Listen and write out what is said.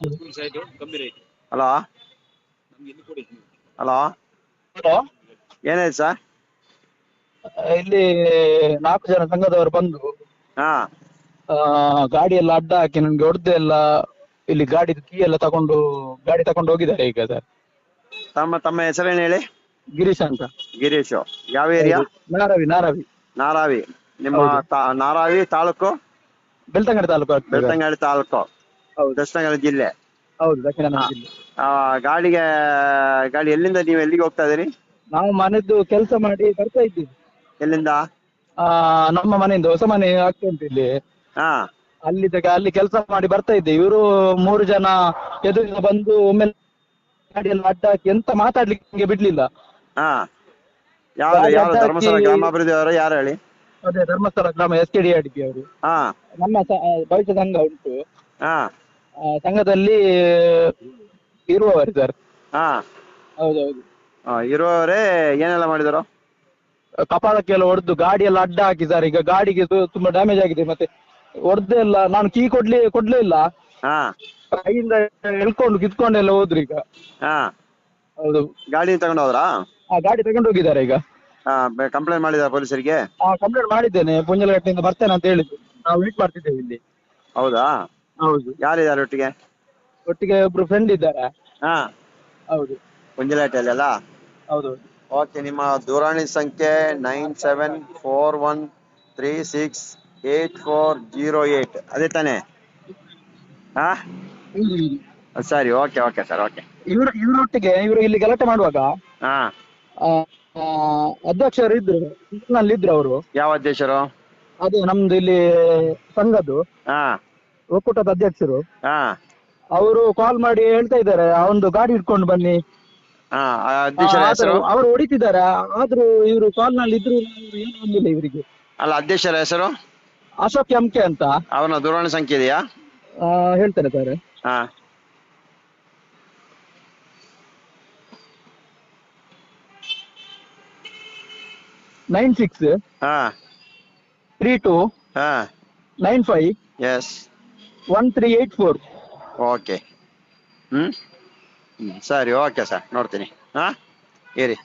Hello hello hello? ಏನಾಯ್ತು sir? ಇಲ್ಲಿ ನಾಲ್ಕು ಜನ ಸಂಘದವರು ಬಂದು ಹಾ. ಗಾಡಿ ಎಲ್ಲ ಅಡ್ಡ ಹಾಕಿ ನನ್ಗೆ ಹೊಡೆದು ಎಲ್ಲ ಇಲ್ಲಿ ಗಾಡಿ ಕೀ ಎಲ್ಲ ತಗೊಂಡು ಗಾಡಿ ತಗೊಂಡು ಹೋಗಿದ್ದಾರೆ ಈಗ ಸರ್. ತಮ್ಮ ತಮ್ಮ ಹೆಸರೇನು ಹೇಳಿ? ಗಿರೀಶ್ ಅಂತ. ಗಿರೀಶ್. ಯಾವ ಏರಿಯಾ? ನಾರಾವಿ ನಾರಾವಿ. ನಾರಾವಿ. ನಿಮ್ಮ. ತಾ- ನಾರಾವಿ ತಾಲೂಕು? ಬೆಳ್ತಂಗಡಿ ತಾಲೂಕು ಆಗ್ತದೆ. ಬೆಳ್ತಂಗಡಿ ತಾಲೂಕು. ಹೌದು. ದಕ್ಷಿಣ ಕನ್ನಡ ಜಿಲ್ಲೆ? ಹೌದು ದಕ್ಷಿಣ ಕನ್ನಡ ಜಿಲ್ಲೆ. ಆ, ಗಾಡಿಗೆ ಗಾಡಿ ಎಲ್ಲಿಂದ ನೀವು ಎಲ್ಲಿಗೆ ಹೋಗ್ತಾ ಇದೀರಿ ನಾವು ಮನೆದ್ದು ಕೆಲಸ ಮಾಡಿ ಬರ್ತಾ ಇದ್ದೀವಿ. ಎಲ್ಲಿಂದ? ಆ ನಮ್ಮ ಮನೆಯಿಂದ ಹೊಸ ಮನೆ ಆಗ್ತಾ ಉಂಟು ಇಲ್ಲಿ. ಹಾ. ಅಲ್ಲಿ ಅಲ್ಲಿ ಕೆಲಸ ಮಾಡಿ ಬರ್ತಾ ಇದ್ದೆ ಇವರು ಮೂರು ಜನ ಎದುರಿಂದ ಬಂದು ಒಮ್ಮೆ ಗಾಡಿ ಎಲ್ಲ ಅಡ್ಡ ಹಾಕಿ ಎಂತ ಮಾತಾಡ್ಲಿಕ್ಕೆ ಬಿಡ್ಲಿಲ್ಲ. ಹಾ. ಅಡ್ಡ ಧರ್ಮಸ್ಥಳ ಹಾಕಿ- ಗ್ರಾಮಾಭಿವೃದ್ಧಿ ಅವರು ಯಾರು ಹೇಳಿ? ಅದೇ ಧರ್ಮಸ್ಥಳ ಗ್ರಾಮ ಎಸ್ ಕೆ ಡಿ ಅವರು. ಹಾ. ನಮ್ಮ ಭವಿಷ್ಯದಂಗ ಭವಿಷ್ಯ ಸಂಘ ಉಂಟು. ಹಾ. ಆ, ಸಂಘದಲ್ಲಿ ಇರುವವರು ಸರ್ ಹಾ. ಹೌದೌದು. ಆ, ಇರುವವರೇ ಏನೆಲ್ಲ ಮಾಡಿದರು? ಕಪಾಳಕ್ಕೆಲ್ಲ ಹೊಡೆದು ಗಾಡಿ ಎಲ್ಲ ಅಡ್ಡ ಹಾಕಿ ಸರ್ ಈಗ ಗಾಡಿಗೆ ತು- ತುಂಬಾ ಡ್ಯಾಮೇಜ್ ಆಗಿದೆ ಮತ್ತೆ ಹೊಡೆದೇ ಇಲ್ಲ. ನಾನು ಕೀ ಕೊಡ್ಲಿ ಕೊಡ್ಲೇ ಇಲ್ಲ. ಹಾ. ಕೈಯಿಂದ ಎಳ್ಕೊಂಡು ಕಿತ್ಕೊಂಡೆಲ್ಲ ಹೋದ್ರು ಈಗ. ಹಾ. ಹೌದು. ಗಾಡಿ ತಗೊಂಡು ಹೋದ್ರಾ? ಆ ಗಾಡಿ ತಗೊಂಡು ಹೋಗಿದ್ದಾರೆ ಈಗ. ಹಾ ಕಂಪ್ಲೇಂಟ್ ಮಾಡಿದ ಪೊಲೀಸರಿಗೆ? ಆ ಕಂಪ್ಲೇಂಟ್ ಮಾಡಿದ್ದೇನೆ. ಪುಂಜಲಘಟ್ಟೆಯಿಂದ ಬರ್ತೇನೆ ಅಂತ ಹೇಳಿದ್ದು ನಾವು ವೇಟ್ ಮಾಡ್ತಿದ್ದೇವೆ ಇಲ್ಲಿ. ಹೌದಾ? ಹೌದು. ಯಾರಿದ್ದಾರೆ ಒಟ್ಟಿಗೆ? ಒಟ್ಟಿಗೆ ಒಬ್ರು ಫ್ರೆಂಡ್ ಇದ್ದಾರೆ. ಹಾ. ಹೌದು. ಕುಂಜಲಾಟೆಯಲ್ಲಿ ಅಲ್ಲ ಹೌದು. ಓಕೆ ನಿಮ್ಮ ದೂರವಾಣಿ ಸಂಖ್ಯೆ nine seven four one three six eight four zero eight ಅದೇ ತಾನೇ? ಹಾ? ಸರಿ ಓಕೆ ಓಕೆ ಸರ್ ಓಕೆ ಇವರು ಇವರೊಟ್ಟಿಗೆ ಇವರು ಇಲ್ಲಿ ಗಲಾಟೆ ಮಾಡುವಾಗ ಹಾ. ಆ, ಆ, ಅಧ್ಯಕ್ಷರು ಇದ್ರು. ನಲ್ಲಿ ಇದ್ರು ಅವರು. ಯಾವ ಅಧ್ಯಕ್ಷರು? ಅದು ನಮ್ದು ಇಲ್ಲಿ ಸಂಘದ್ದು. ಹಾ. ಒಕ್ಕೂಟದ ಅಧ್ಯಕ್ಷರು. ಹಾ. ಅವರು ಕಾಲ್ ಮಾಡಿ ಹೇಳ್ತಾ ಇದ್ದಾರೆ ಒಂದು ಗಾಡಿ ಇಟ್ಕೊಂಡು ಬನ್ನಿ. ಹಾ ಆ ಅಧ್ಯಕ್ಷರ ಹೆಸರು? ಅವರು ಹೊಡಿತಿದ್ದಾರೆ ಆದ್ರೂ ಇವರು ಕಾಲ್ನಲ್ಲಿ ಇದ್ರು ಇವ್ರು ಏನು ಅಂದಿಲ್ಲ ಇವರಿಗೆ. ಅಲ್ಲ ಅಧ್ಯಕ್ಷರ ಹೆಸರು? ಅಶೋಕ್ ಎಂಕೆ ಅಂತ. ಅವನ ದೂರವಾಣಿ ಸಂಖ್ಯೆ ಇದೆಯಾ? ಆ, ಹೇಳ್ತಾರೆ ಸರ್. ಹಾ. ನೈನ್ ಸಿಕ್ಸ್ ಹಾ. ತ್ರೀ ಟೂ ಹಾ. Nine five yes one three eight four okay hmm? ಸರಿ ಓಕೆ ಸರ್ ನೋಡ್ತೀನಿ. ಹಾ? ಇರಿ.